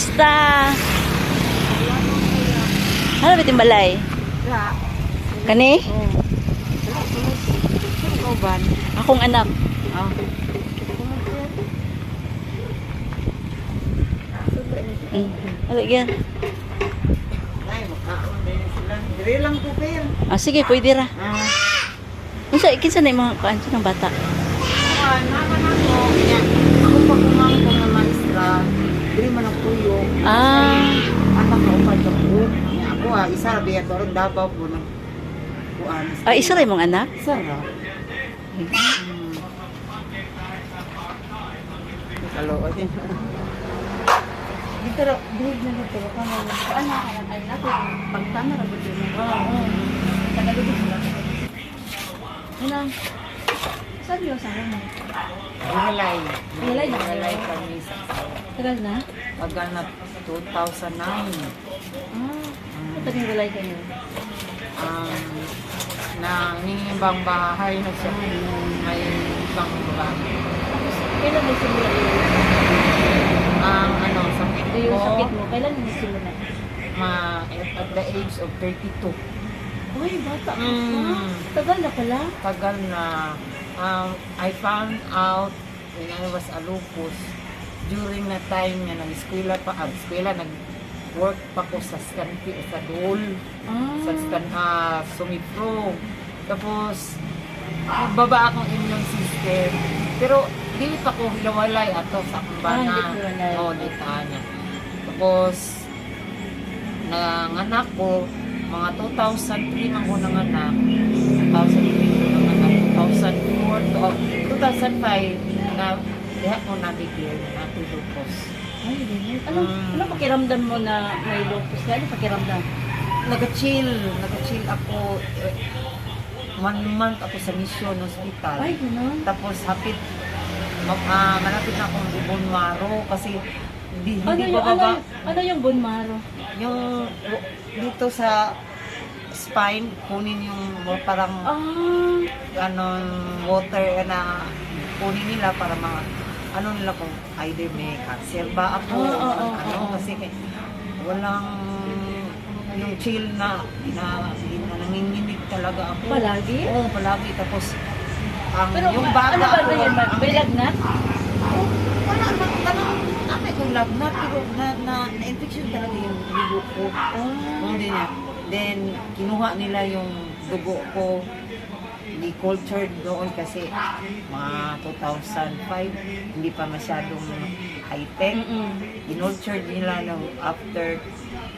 Kumusta? Ano ba balay? Ra. Kani? Oh. Akong anak. Ah. Mm. Ano yan? Dire lang ko pero. Ah, sige, pwede ra. Ah. Unsa kinsa na yung mga kaan ng bata? Ah, mama na ko. Yan. Ako pa kumang ko nga maestra. Dire man ang tuyo. Ah, Anak ko pa ko. Ako ah, isa biya ko ron Davao po ng kuan. ah isa ra imong anak? Isa ra. Hmm. Kalo din. Dito ra, dito na dito ka na. Ano ay nato pagtama gud yun. Oo. Tagalog sila. Ano? Saan yung sa mo? Himalay. Himalay na kayo? Himalay kami sa Tagal na? Pagana 2009. Ah, ito yung walay kayo. Um, na ningibang bahay na siya. May ibang bahay. Kailan mo simula yun? Ang ano, sakit Ito yung ko, sakit mo. Kailan mo simula? ma, at the age of 32. Uy, bata ka Mm. pa. Tagal na pala. Tagal na. Um, I found out when I was a lupus during na time nga nag-eskwela pa, ah, eskwela, nag-work pa ko sa Scanti, sa Dole. Ah. sa stan ah, sumipro. Tapos, baba akong immune system. Pero, dili pa ko hilawalay ato sa akong Ah. Oo, di niya. Tapos, nanganak ko, mga 2003 man ko nanganak. 2003 ko nanganak. 2004 to, oh, 2005, na, diha ko nabigyan na lupus. Ay, ganyan. Ano, Mm. ano pakiramdam mo na may lupus? Ano pakiramdam? Nag-chill, nag-chill ako. eh, One month ako sa mission hospital. Ay, gano'n. Tapos hapit, ah, malapit na akong ibonwaro kasi hindi, Ano hindi yung, ko ano, ano yung bone marrow? Yung dito sa spine, kunin yung parang Ah, ano, water na kunin nila para mga ano nila kung either may cancer ba ako Oo, oo, o ano oo. kasi walang yung chill na na, na nanginginig talaga ako. palagi? Oo, palagi. Tapos, ang Pero yung baga ano ba ko, ba yan? ang- May lagnat? Oh, wala naman, tanong, namin kong lagnat, pero na, na, na-infection talaga yung dugo ko. Ah. Hindi niya. Then, kinuha nila yung dugo ko, di cultured doon kasi mga 2005, hindi pa masyadong high-tech. Mm-mm. Inultured nila no, after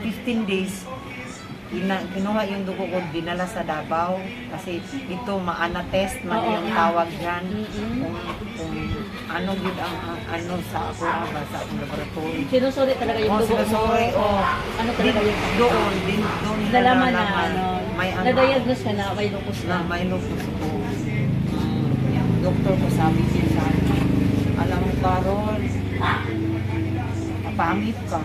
15 days, ina, kinuha yung dugo ko, dinala sa Davao. Kasi ito, maana test man yung tawag dyan. Kung, kung ano yun ang, ang ano sa ako, ba, sa akong laboratory. Sinusuri talaga yung Oh, dugo mo? sinusuri, oh. Ano talaga yung... doon, din, doon nila Nalaman na, ano, may ano, na-diagnose ka na may lupus na na. may lupus ko. Mm, yung doktor ko sabi niya sa akin, alam mo, Carol, mapangit ka.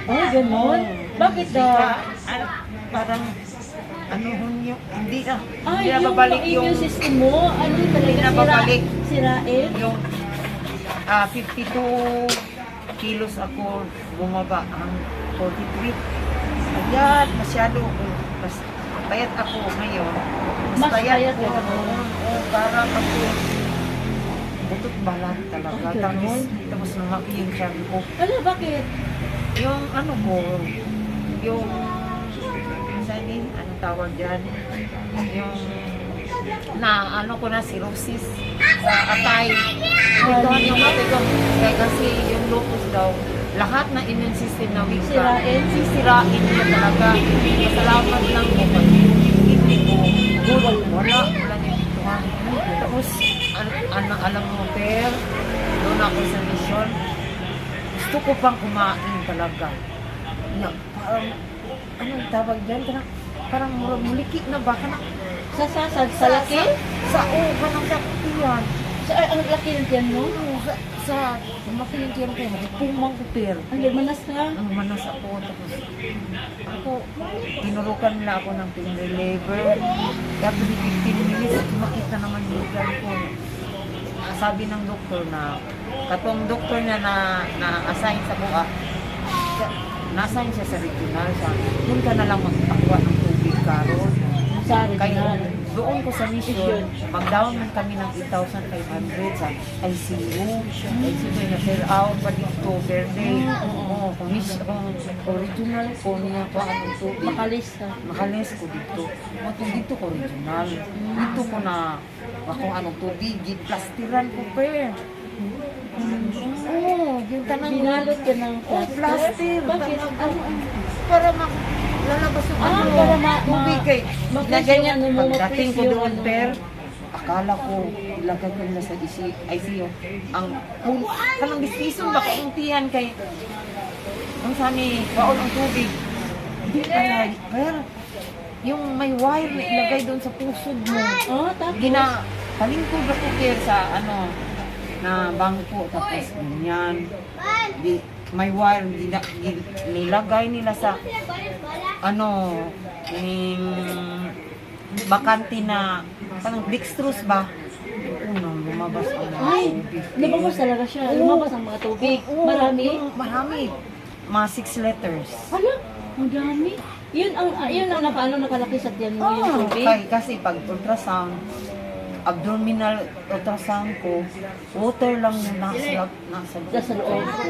Oh, gano'n? Bakit Hindi ka, daw? ano, parang, ano hun yung, hindi na, Ay, hindi na yung babalik yung, immune system mo, ano talaga Hindi na sira, babalik. sirain? yung, ah 52 kilos ako bumaba ang 43. Ayan, masyado ako, mas payat ako ngayon. Mas, Mas payat ako. ka Oo, oo, parang ako, butot balat talaga. Ay, tapos, tapos lumaki yung sabi ko, Ano, bakit? yung ano ko, yung, sabi, ano tawag dyan? Yung, na ano ko na, cirrhosis sa atay. Ito yung ate ko, kaya kasi yung lupus daw, lahat na immune system na weak ka, Sirain? sisirain niya talaga. Masalamat lang ko wala, wala niya dito ha. Tapos, an- ano, alam mo, per, doon ako sa mission, gusto ko pang kumain talaga. Na, parang, anong tawag dyan? Parang, parang mulikik na ba? Kanang, Sa, sa, sa, sa laki? Sa, sa oh, kanang. Sa, ay, ang laki ng tiyan mo? Sa, sa, lumaki yung tiyan ko, pumang ko, per. Ang manas ka? Ang manas ako, tapos, ako, tinurukan nila ako ng pain reliever. Every 15 minutes, makita naman yung ko. Sabi ng doktor na, katong doktor na na, na sa buka, Sa- Nasaan siya sa regional siya. Doon ka na lang magpakuha ng tubig karon. Sa Kaya regional. Doon ko sa mission, mag-down man kami ng 8,500 sa ICU. ICU na per hour pa dito, per day. Oo, kung original ko niya pa ang tubig. Makalis ka. Makalis ko dito. Mato dito ko original. Dito ko na kung anong tubig, giplastiran ko per. Oo, yung tanang Binalot ka ng Oh, plaster. Bakit? Ano? para mak lalabas yung Ah, ano, para ma- tubig ma- kay na ganyan. ano pagdating ko doon yung per ano. akala ko ilagay ko nila sa ICU, ang kung kanang bisison ba kung tiyan kay ang sani baon ang tubig. Di pala per yung may wire na ilagay doon sa pusod mo Oh, tapos. gina palingkod ako per sa ano na bangko tapos ganyan. Di may wire nilagay nila sa ano ning bakante na parang dextrose ba unang lumabas ang mga Ay, tubig. lumabas talaga siya. Lumabas ang mga tubig. Oo, Marami. marami mga six letters Hala, ang dami. Yun ang yun ang nakaano nakalaki sa tiyan mo yung Ah, tubig. kay, kasi pag ultrasound, abdominal ultrasound ko, water lang yung nasa, nasa, Nasa loob. ko.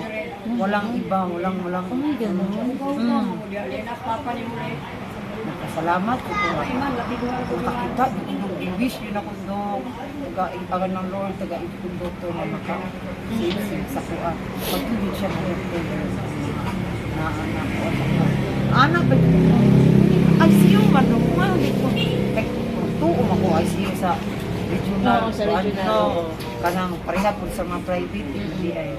Walang iba, walang, walang. Ay, ganun. Mm. Nakasalamat ko po. Kung nakita, i-wish yun ako do. Taga-ipagan ng Lord, taga-ipon doktor na maka sa kuha. Pagtulog siya ng doktor na anak ko. Anak ba ICU man no mo hindi ko kay kung tuo man ko ICU sa regional Oo, sa regional, ano, oo. kanang pareha po sa mga private hindi ay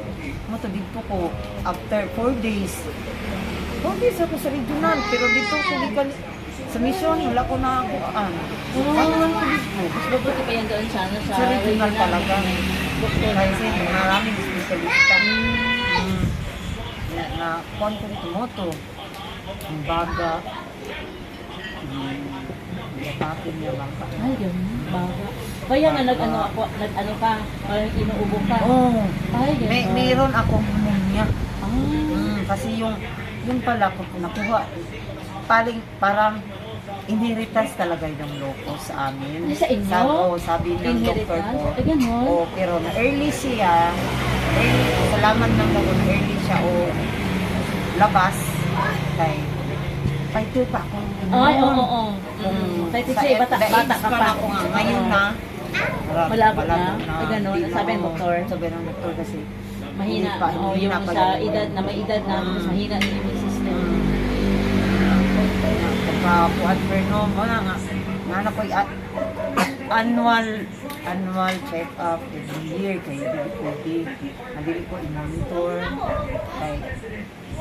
mo to dito ko after 4 days. 4 days ako sa regional pero dito ko gikan sa mission wala ko na ako an Oo. ano lang ko dito. Mas mabuti pa yan doon sa ano sa sa regional talaga kasi maraming specialista. Mm. na, na kuwan ko dito mo to. Ang baga. Mm, yapapin niya bangka Ay, ganun. Baga. Kaya nga nag-ano ako, nag-ano ka, parang inuubo ka. oh Ay, ganun. may meron akong pneumonia Ah. Mm, kasi yung yung pala ko nakuha paling parang inheritance talaga yung loko sa amin. Ay, sa inyo? Sabi, oh, sabi ng doktor Inheritance? ko. Ay, ganun. Oh, pero na early siya. Early, salamat ng na early siya o labas kay fighter pa ako. Ay, oo, oo, oo. Kung Mm. Kahit sa bata, the bata ka pa ako nga, ngayon Oo. na. Malabo na? Ay, ganun. Di na Sabi ng doktor? Sabi ng doktor kasi Mahina. pa, oh, yung na pa sa edad na may edad na, Mm. mas mahina yung immune system. Pagkakuan Perno mo na nga. Nga na ko annual annual check-up every year kay dili pwede nadili ko i-monitor kay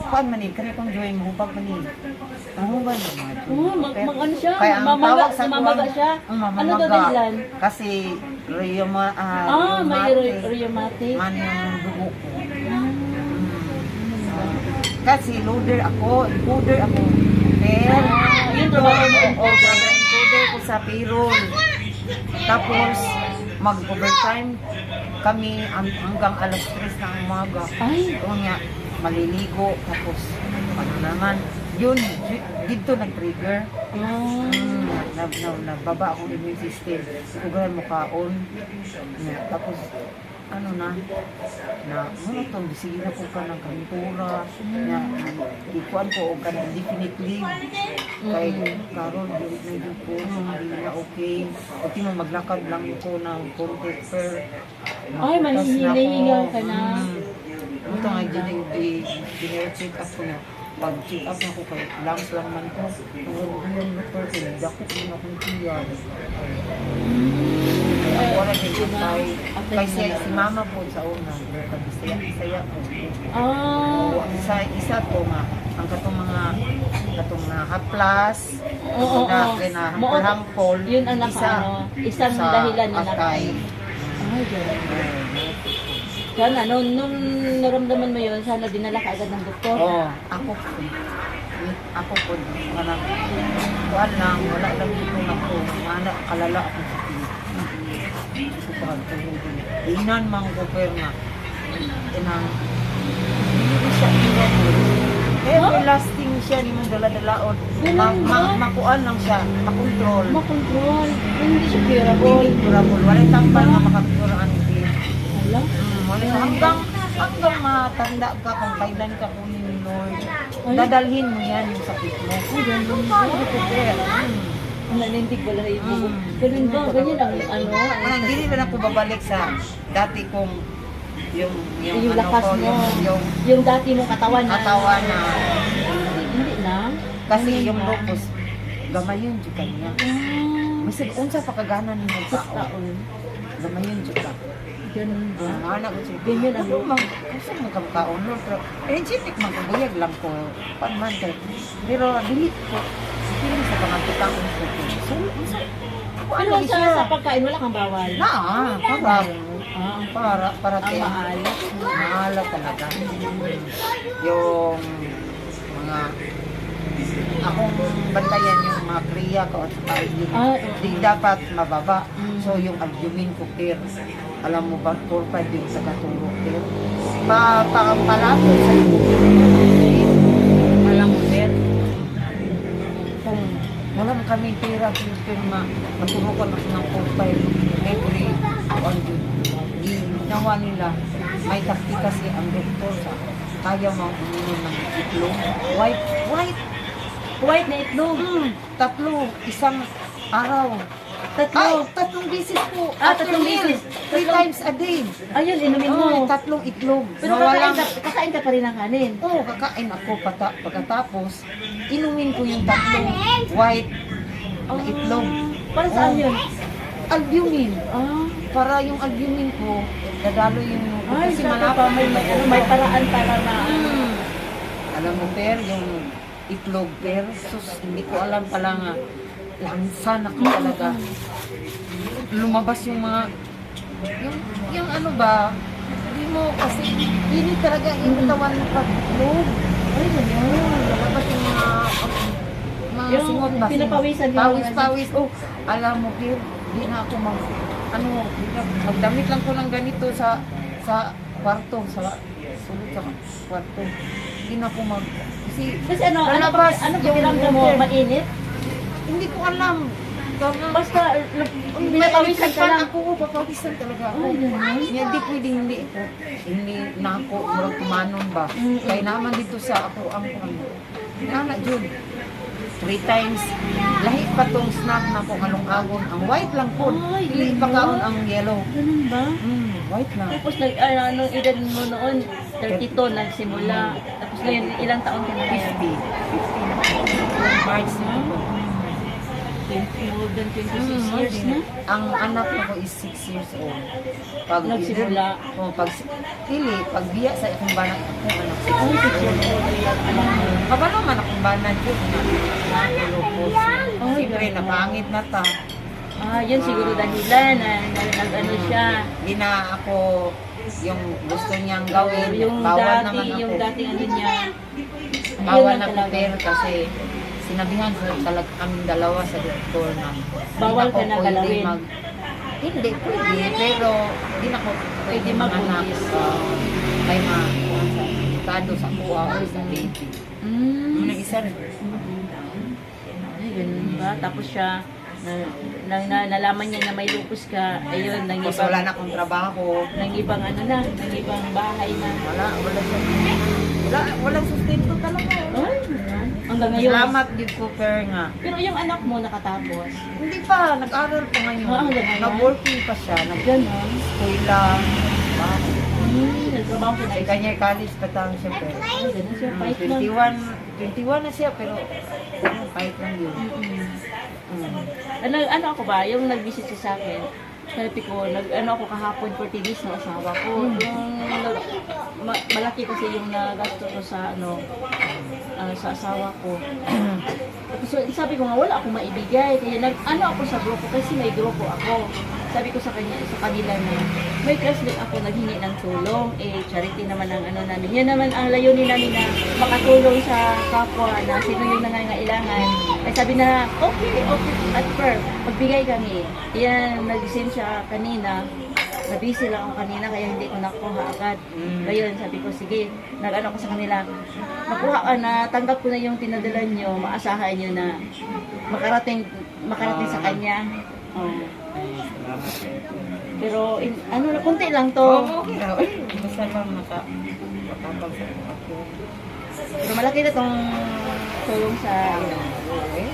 kuan man ni kani kong join mo pag man ni ang huban mo mga Oo, mag, mag ano siya, kaya ang mamaga, tawag sa kuwan- siya. ang Ano mamamaga. daw dahilan? kasi rheuma ah, Ah, may rheumatic man yung dugo ko Ah, kasi loader ako, loader ako. Pero, Ah, yun trabaho mo order. Loader ko sa payroll. Tapos, mag-overtime kami ang- hanggang alas 3 ng umaga. Ay, Kung nga, maliligo. Tapos, ano naman, yun, dito nag-trigger. ah, Mm, na, na, nababa akong immune system. Ugaran mo kaon. Yeah, tapos, ano na, na, ano to, sige na po ka ng kantura. Na, ikuan ko o ka ng definite leave. Kay karon di na po, hindi na okay. Pati mo maglakad lang ko ng konti per. Ay, mahihinihingal ka na. Mm. Ito nga, yung di-check up ko na. Pag check up na ko kay lungs lang man ko. Ang doktor ko, dako ko na kong tiyan. Kay si, si mama po sa una, pag isaya, isaya po. ah, Oo, isa, isa po nga, ang katong mga katong mga haplas, Oo, na, oo. na Mo- hampol, yun ang naka- ano, isang dahilan na naka- atay. ay, ganun. Sana, nung, nung naramdaman mo yun, sana dinala ka agad ng doktor. Oo, ako po. Ako po, wala, wala lang, wala lang dito na po. Mana, kalala ako sa tiyo. Ito pa ang tulog. Inan mang nga. Inang, hindi siya inan mo. everlasting siya ni mong dala-dalaon. Ma, ma, makuan lang siya, makontrol. Makontrol. Hindi siya curable. Hindi durable. Wala tambal nga makapura ang hindi. Alam? Wala hanggang hanggang matanda ka kung kailan ka kunin ni Lord. Dadalhin mo yan yung sakit mo. Ay, ganun ba? Hindi ko kaya. Mm. Ang nanindig wala yung bubo. Mm. Ganun ba? Ganyan ang ano? Parang hindi na ako babalik sa dati kong yung yung, Yung ano lakas ko, mo. yung, yung Yung dati mong katawan na. katawan na Hindi, na. kasi yung lupus gamay yun jud kanya. Ah, Masig unsa pa kagana ni mo sa tao. taon. Ka. Ganun? Ah, anak ko siya. Ganyan ang Ano mag ka Lord. pero energetic man ko buyag lang ko pan man kay. Pero dili ko dili sa pangatutan ko. So ano sa, sa pagkain, wala kang bawal. Na, para Ah, para para ang kay maalat. Mahalaw talaga. Yung mga akong bantayan mga kriya ko at saka hindi, Ah, di dapat mababa. Mm. So yung albumin ko clear. Alam mo ba, 4-5 yung sa katulog clear. Pa, pa, palapot sa Alam mo, sir, kung wala mo kami pera, pero ma, maturukan ako ng 4-5 every on ginawa nila may takti kasi ang doktor sa kaya mo uminom ng itlog white white White na itlog. mm, tatlo isang araw ay Tatlo. tatlong bisis po Ah, After tatlong meal, bisis. three Tatlong- times a day Ayun, inumin mo. oh, tatlong itlog Pero na kakain ka, kakain ka pa rin ng kanin. oh kakain ako pata, pagkatapos inumin ko yung tatlong white ang itlog Para saan Oh. yun? albumin Ah, para yung albumin ko dadalo yung ay, kasi sabi malapit pa, may, may, ano, may paraan para na, Mm. Alam mo, Per, yung itlog, Per, sus, hindi ko alam pala nga. Lansa na ko talaga. Lumabas yung mga, yung, yung ano ba, hindi mo, kasi, hindi talaga yung katawan mo pag-itlog. ay, ganyan. Lumabas yung mga, mga Yung singot ba? pinapawisan yung Pawis, pawis. Oh, alam mo, Per, hindi na ako mag, ano, magdamit lang ko ng ganito sa, sa kwarto, sa, sulod sa kwarto. Hindi na ako mag, kasi, Kasi ano, ano lalabas ano yung piramdam mo? water. Mainit? Hindi ko alam. Kaya, Basta, pinapawisan ka lang. Ako, oh, papawisan talaga ako. Ay, ganun. Nga, di pwede hindi ako, hindi na ako, murag kumanon ba. Kaya naman dito sa ako, ang ano, Nana, Jun, three times, lahi pa tong snack na kung anong agon. Ang white lang po, Ay, hindi pa ganun. kaon ang yellow. Ganun ba? Mm, white na. Tapos, nag, ano, anong edad mo noon? 32 nagsimula. Tapos ngayon, ilang taon ka na ngayon? 50. March na ako. 20, more than 26 Mm, years na. Ang anak ko is 6 years old. Pag Nagsimula. Oh, pag pili, pag biya sa akong bana akong anak. Ay, 6 years old. Kabalo man akong bana jud na lupos. Ay, Siyempre napangit na ta. Ah, yun siguro dahilan na, na nag-ano siya. Di na ako yung gusto niyang gawin. Yung bawal dati, naman ako. yung dating ano niya. bawal na pero kasi sinabihan sa talaga kaming dalawa sa doktor na Bawal ka na galawin. mag- hindi pwede pero di na ako pwede mag-anak uh, kay ma kado sa kuha o sa baby Mm. Ano isa rin Ay, ganun ba? Tapos siya, na, na, na, nalaman niya na may lupus ka, ayun, nang tapos ibang, wala na akong trabaho nang ibang ano na, nang ibang bahay na. wala wala siya wala walang sustento talaga Ay, ganun. Hanggang ngayon. salamat ko per nga Pero yung anak mo nakatapos. hindi pa nag-aral pa ngayon Ah, hanggang ngayon? nag-working pa siya Ganun. nag-eskwela Hmm, nagtrabaho ka na. Sa kanya college pa tayo siya pero ganun siya. Fight lang. 21, 21 na siya pero ano, kahit lang yun. Mm. Ano, ano ako ba, yung nag-visit siya sa akin, sabi ko, nag, ano ako kahapon for days ng asawa ko. Yung, nag, ma, malaki kasi yung nagasto ko sa, ano, ah, sa asawa ko. so, sabi ko nga, wala akong maibigay. Kaya nag, ano ako sa grupo, kasi may grupo ako. Sabi ko sa kanya, sa kanila na, may classmate ako naghingi ng tulong. Eh, charity naman ang ano namin. Yan naman ang layunin namin na makatulong sa kapwa na sino yung nangangailangan. Ay sabi na, okay, okay, at per, magbigay kami. Yan, nag-send siya kanina. nabisi lang ako kanina kaya hindi ko nakuha agad. Mm. Ngayon, sabi ko, sige, nag-ano ko sa kanila, makuha ka na, tanggap ko na yung pinadala nyo, maasahan nyo na makarating, makarating sa Ah. kanya. Oh. Pero, in, ano na, kunti lang to. Oo, okay basta lang naka, makapag sa ako. Pero malaki na tong tulong sa, Okay.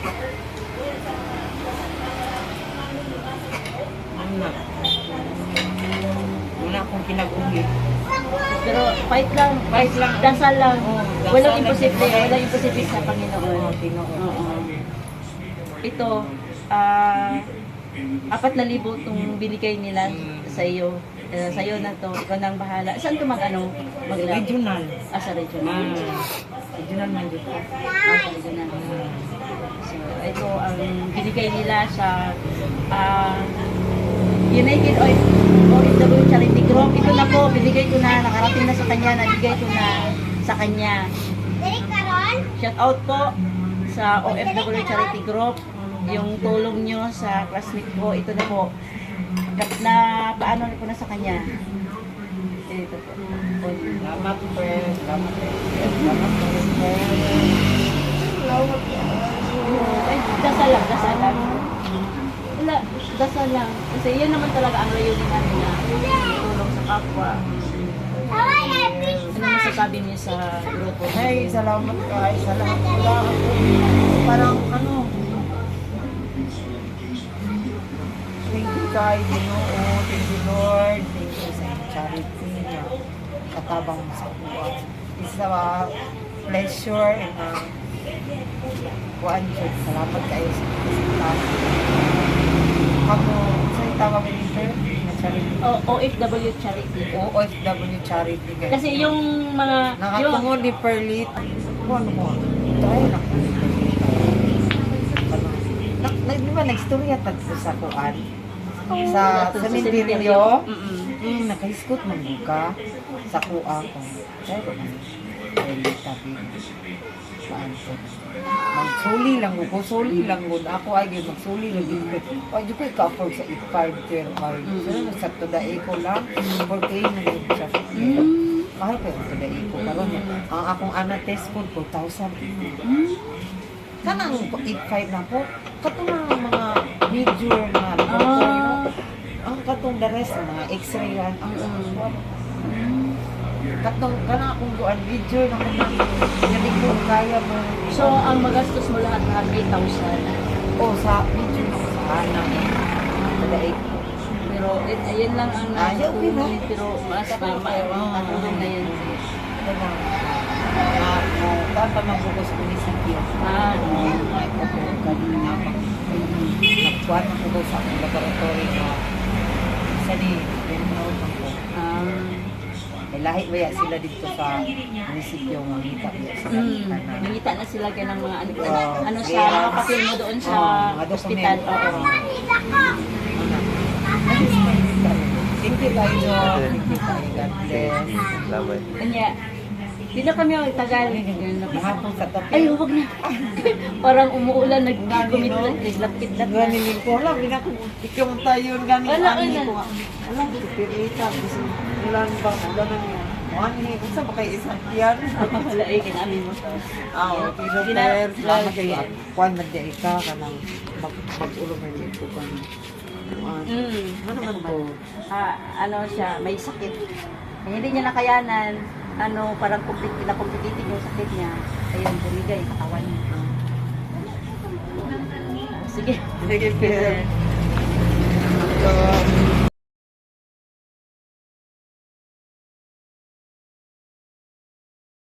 Ano na? Wala akong pinag-uwi. pero fight lang, Fight lang. dasal lang. Oo, dasal walang lang. imposible, walang imposible sa Oo, Panginoon. Pinoon. Oo. Ito, ah, apat na libo itong binigay nila sa iyo. Eh, sa iyo na to, ikaw nang bahala. Saan ka mag ano? Mag Regional. Ah, sa regional. Ah, regional man dito. Ah, sa regional. So, ito ang binigay nila sa ah, United Oil OFW Charity Group. Ito na po, binigay ko na, nakarating na sa kanya, nabigay ko na sa kanya. Shout out po sa OFW Charity Group. Yung tulong nyo sa classmate ko, ito na po. Na, na paano ko na sa kanya. Ito po. Salamat, friend. Salamat, friend. Salamat, friend. Ay, dasal lang, dasal lang. Wala, dasal lang. Kasi yan naman talaga ang layunin natin na tulong sa kapwa. Ano masasabi niyo sa grupo? Ay, salamat kay. Salamat. Parang ano. Kay Ginoo. Thank you Lord. Thank you sa charity na katabang mo sa kuwan. It's a pleasure and a kuwan Lord. Salamat kayo sa pagkakas. Ako, sa tawag mo na charity. O, OFW Charity. OFW charity guys. Kasi yung mga... yung, Nakatungod ni Perlit. Ano mo? Try na ko. Na, di ba, nag-storya tagpo sa kuan? Sa cemetery. Mm-mm. Hmm, nakahiskot man mo ka sa kuan ko. Ko na. Perlit tapi. Saan ko? Magsuli lang ko. Suli lang ko. Ako ay yun, magsuli lang dito. Ay, di ko ika-afford sa 8-5 tier card. So, sa tudae ko lang. 4K na yun siya. Mm. Mahal ko yung tudae ko. Karon ang akong ana test food 4,000. Mm. Kanang 8.5 na po. Katong mga mga video na. Ah. Ang katong the rest, mga x-ray yan. Ang Mm. katong kanang akong buwan video na kung hindi ko kaya mo. So, ang magastos mo lahat lahat 8,000. o sa video na ko sa ana. Tudae ko. Pero, eh, ayun lang ang Ah, na. natulong Pero, mas ma, ma, matulong na yun. Kanang na na tatamang ko sa munisipyo. Ah, kanina nagkuhan ako ko sa akong laboratory na isa ni Renal ako. um, May lahi ba sila dito sa munisipyo ng Ngita ba sila mm, kanan. nangita na sila ka ng mga ano, ano sa Yes. mga papel mo doon sa mga hospital. Oo. Thank you tayo. Thank you. God bless. Kanya, di na kami ang tagal. Na. Mahapon sa tabi. Ay, huwag na. Parang umuulan, nag-gumit na. Ganin ko. Wala, ginako. Ikaw tayo ganin. Wala, wala. ko. Wala, pirita. Gusto ulan ba? Ulan na niya. Ani, kung sa baka isang yan. Wala eh, kinamin mo. Ah, okay. Salamat Claire. kayo. Kuan di ka kanang mag mag-ulo man di ko kan. Kuan. Mm. Ano to? Ah, ano siya, may sakit. Hindi niya nakayanan, ano, parang complete, na-complicated yung sakit niya. Ayun, bumigay yung katawan niya. Sige. Sige, Claire. So,